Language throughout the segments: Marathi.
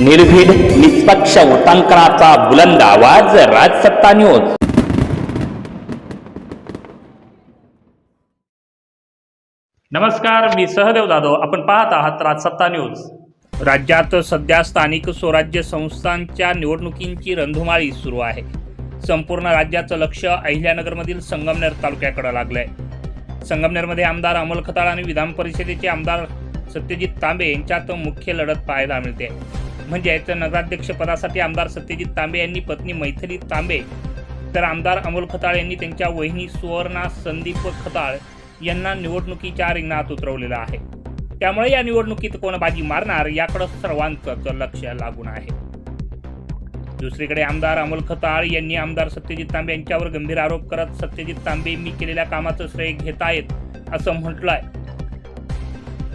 निर्भीड निष्पक्ष उटांकनाचा बुलंद आवाज राजसत्ता न्यूज. नमस्कार मी सहदेव जाधव. आपण पाहत आहात राजसत्ता न्यूज. राज्यात सध्या स्थानिक स्वराज्य संस्थांच्या निवडणुकींची रणधुमाळी सुरू आहे. संपूर्ण राज्याचं लक्ष अहिल्यानगरमधील संगमनेर तालुक्याकडे लागलंय. संगमनेरमध्ये आमदार अमोल खताळ आणि विधान परिषदेचे आमदार सत्यजित तांबे यांच्यात मुख्य लढत पाहायला मिळते. म्हणजे तर पदासाठी आमदार सत्यजित तांबे यांनी पत्नी मैथिली तांबे तर आमदार अमोल खताळ यांनी त्यांच्या वहिनी सुवर्णा संदीप खताळ यांना निवडणुकीच्या रिंगणात उतरवलेलं आहे. त्यामुळे या निवडणुकीत कोण बाजी मारणार याकडं सर्वांचंच लक्ष लागून आहे. दुसरीकडे आमदार अमोल खताळ यांनी आमदार सत्यजित तांबे यांच्यावर गंभीर आरोप करत सत्यजित तांबे मी केलेल्या कामाचं श्रेय घेतायत असं म्हटलंय.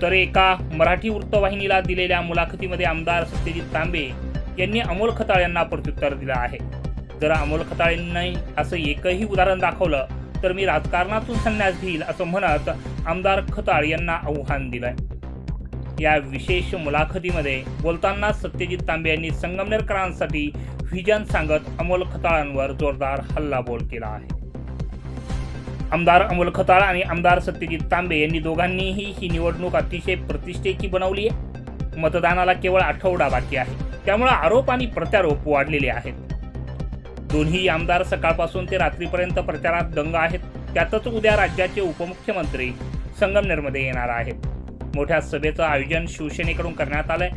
तर एका मराठी वृत्तवाहिनीला दिलेल्या मुलाखतीमध्ये आमदार सत्यजित तांबे यांनी अमोल खताळ यांना प्रत्युत्तर दिलं आहे. जर अमोल खताळेंनी असं एकही उदाहरण दाखवलं तर मी राजकारणातून संन्यास घेईल असं म्हणत आमदार खताळ यांना आव्हान दिलंय. या विशेष मुलाखतीमध्ये बोलताना सत्यजित तांबे यांनी संगमनेरकरांसाठी व्हिजन सांगत अमोल खताळांवर जोरदार हल्लाबोल केला आहे. आमदार अमोल खताळ आणि आमदार सत्यजित तांबे यांनी दोघांनीही ही निवडणूक अतिशय प्रतिष्ठेची बनवली आहे. मतदानाला केवळ आठवडा बाकी आहे. त्यामुळे आरोप आणि प्रत्यारोप वाढलेले आहेत. दोन्ही आमदार सकाळपासून ते रात्रीपर्यंत प्रचारात दंग आहेत. त्यातच उद्या राज्याचे उपमुख्यमंत्री संगमनेरमध्ये येणार आहेत. मोठ्या सभेचं आयोजन शिवसेनेकडून करण्यात आलंय.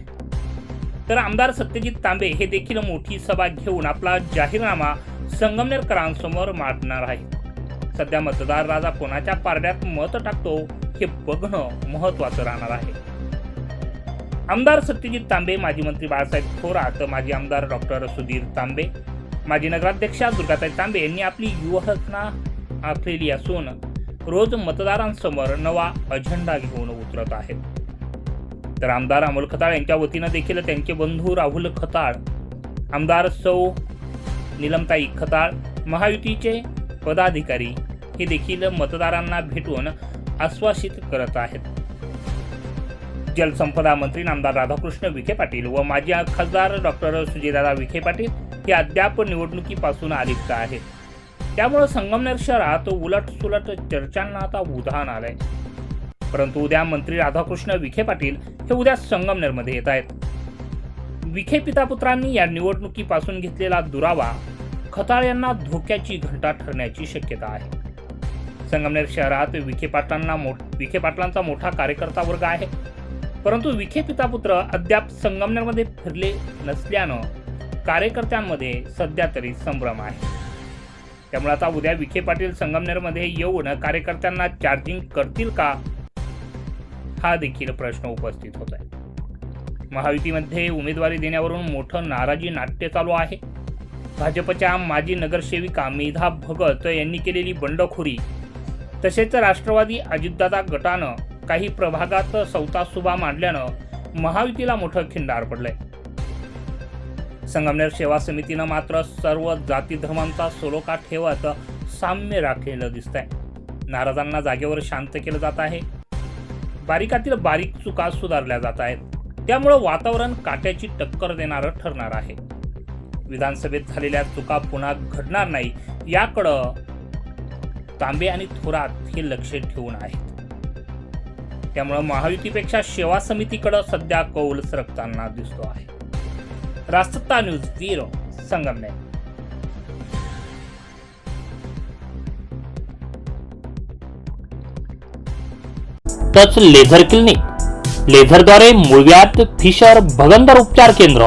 तर आमदार सत्यजित तांबे हे देखील मोठी सभा घेऊन आपला जाहीरनामा संगमनेरकरांसमोर मांडणार आहेत. सध्या मतदार राजा कोणाच्या पारड्यात मत टाकतो हे बघणं महत्वाचं राहणार आहे. आमदार सत्यजित तांबे माजी मंत्री बाळासाहेब थोरात माजी आमदार डॉक्टर सुधीर तांबे माजी नगराध्यक्षा दुर्गाताई तांबे यांनी आपली युवरचना आखलेली असून रोज मतदारांसमोर नवा अजेंडा घेऊन उतरत आहेत. तर आमदार अमोल खताळ यांच्या वतीनं देखील त्यांचे बंधू राहुल खताळ आमदार सौ निलमताई खताळ महायुतीचे पदाधिकारी हे देखील मतदारांना भेटून आश्वासित करत आहेत. जलसंपदा मंत्री नामदार राधाकृष्ण विखे पाटील व माजी खासदार डॉक्टर सुजयदादा विखे पाटील हे अद्याप निवडणुकीपासून अलिप्त आहेत. त्यामुळे संगमनेर शहरात उलट सुलट चर्चांना आता उधाण आलंय. परंतु उद्या मंत्री राधाकृष्ण विखे पाटील हे उद्या संगमनेरमध्ये येत आहेत. विखे पितापुत्रांनी या निवडणुकीपासून घेतलेला दुरावा खताळ यांना धोक्याची घंटा ठरण्याची शक्यता आहे. संगमनेर शहरात विखे पाटलांना मोठ विखे पाटलांचा मोठा कार्यकर्ता वर्ग आहे. परंतु विखे पितापुत्र अद्याप संगमनेरमध्ये फिरले नसल्यानं कार्यकर्त्यांमध्ये सध्या तरी संभ्रम आहे. त्यामुळे आता उद्या विखे पाटील संगमनेरमध्ये येऊन कार्यकर्त्यांना चार्जिंग करतील का? हा देखील प्रश्न उपस्थित होत आहे महायुतीमध्ये उमेदवारी देण्यावरून मोठं नाराजी नाट्य चालू आहे. भाजपच्या माजी नगरसेविका मेधा भगत यांनी केलेली बंडखोरी. तसेच राष्ट्रवादी अजितदादा गटानं काही प्रभागात सौतासुभा मांडल्यानं महायुतीला मोठं खिंडार पडलंय. संगमनेर सेवा समितीनं मात्र सर्व जाती धर्मांचा सोलोका ठेवत साम्य राखलेलं दिसतंय. नाराजांना जागेवर शांत केलं जात आहे. बारीकातील बारीक चुका सुधारल्या जात आहेत. त्यामुळं वातावरण काट्याची टक्कर देणारं ठरणार आहे. विधानसभेत झालेल्या चुका पुन्हा घडणार नाही याकडं तांबे आणि थोरात हे लक्ष ठेवून आहेत. त्यामुळं महायुतीपेक्षा सेवा समितीकडं सध्या कौल सरकताना दिसतो आहे. राष्ट्रता news zero Sangamner touch laser clinic. लेझरद्वारे मुळव्यात फिशर भगंदर उपचार केंद्र.